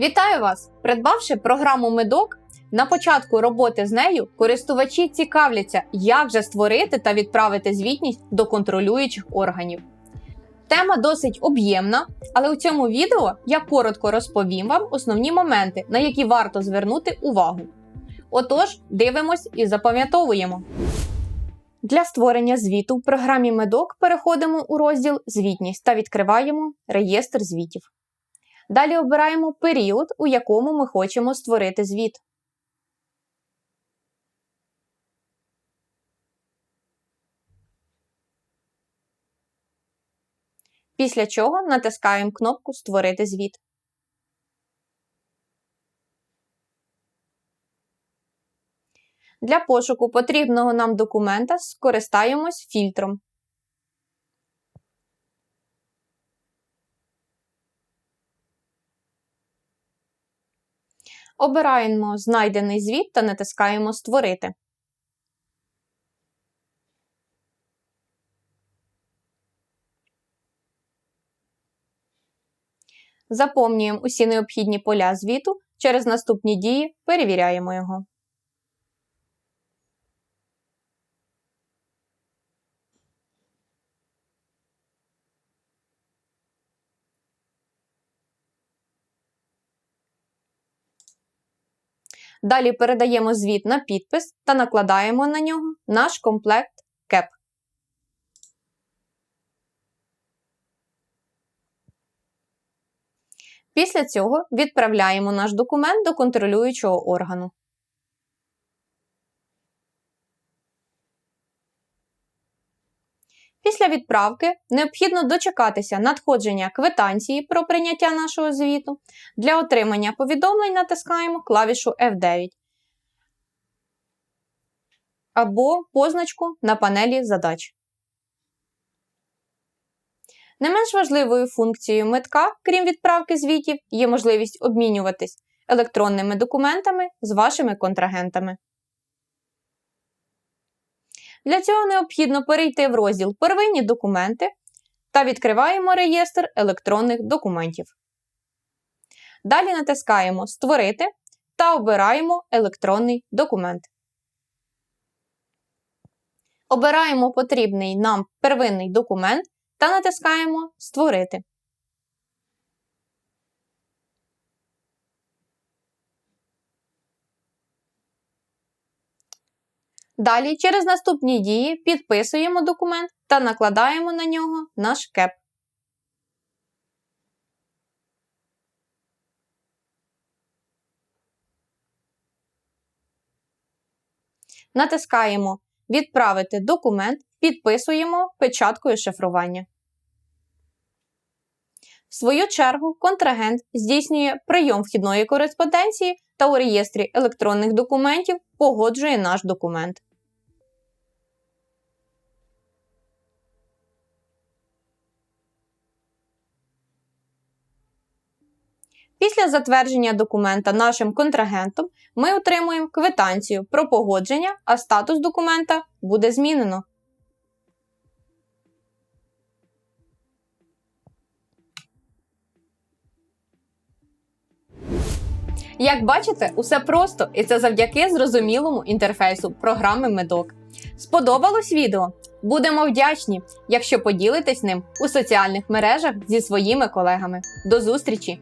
Вітаю вас! Придбавши програму Медок, на початку роботи з нею користувачі цікавляться, як же створити та відправити звітність до контролюючих органів. Тема досить об'ємна, але у цьому відео я коротко розповім вам основні моменти, на які варто звернути увагу. Отож, дивимось і запам'ятовуємо. Для створення звіту в програмі Медок переходимо у розділ Звітність та відкриваємо реєстр звітів. Далі обираємо період, у якому ми хочемо створити звіт. Після чого натискаємо кнопку Створити звіт. Для пошуку потрібного нам документа скористаємось фільтром. Обираємо знайдений звіт та натискаємо Створити. Заповнюємо усі необхідні поля звіту. Через наступні дії перевіряємо його. Далі передаємо звіт на підпис та накладаємо на нього наш комплект КЕП. Після цього відправляємо наш документ до контролюючого органу. Після відправки необхідно дочекатися надходження квитанції про прийняття нашого звіту. Для отримання повідомлень натискаємо клавішу F9 або позначку на панелі задач. Не менш важливою функцією метка, крім відправки звітів, є можливість обмінюватись електронними документами з вашими контрагентами. Для цього необхідно перейти в розділ Первинні документи та відкриваємо реєстр електронних документів. Далі натискаємо Створити та обираємо електронний документ. Обираємо потрібний нам первинний документ та натискаємо Створити. Далі через наступні дії підписуємо документ та накладаємо на нього наш кеп. Натискаємо Відправити документ, підписуємо печаткою шифрування. В свою чергу, контрагент здійснює прийом вхідної кореспонденції та у реєстрі електронних документів погоджує наш документ. Після затвердження документа нашим контрагентом ми отримуємо квитанцію про погодження, а статус документа буде змінено. Як бачите, усе просто і це завдяки зрозумілому інтерфейсу програми Медок. Сподобалось відео? Будемо вдячні, якщо поділитесь ним у соціальних мережах зі своїми колегами. До зустрічі!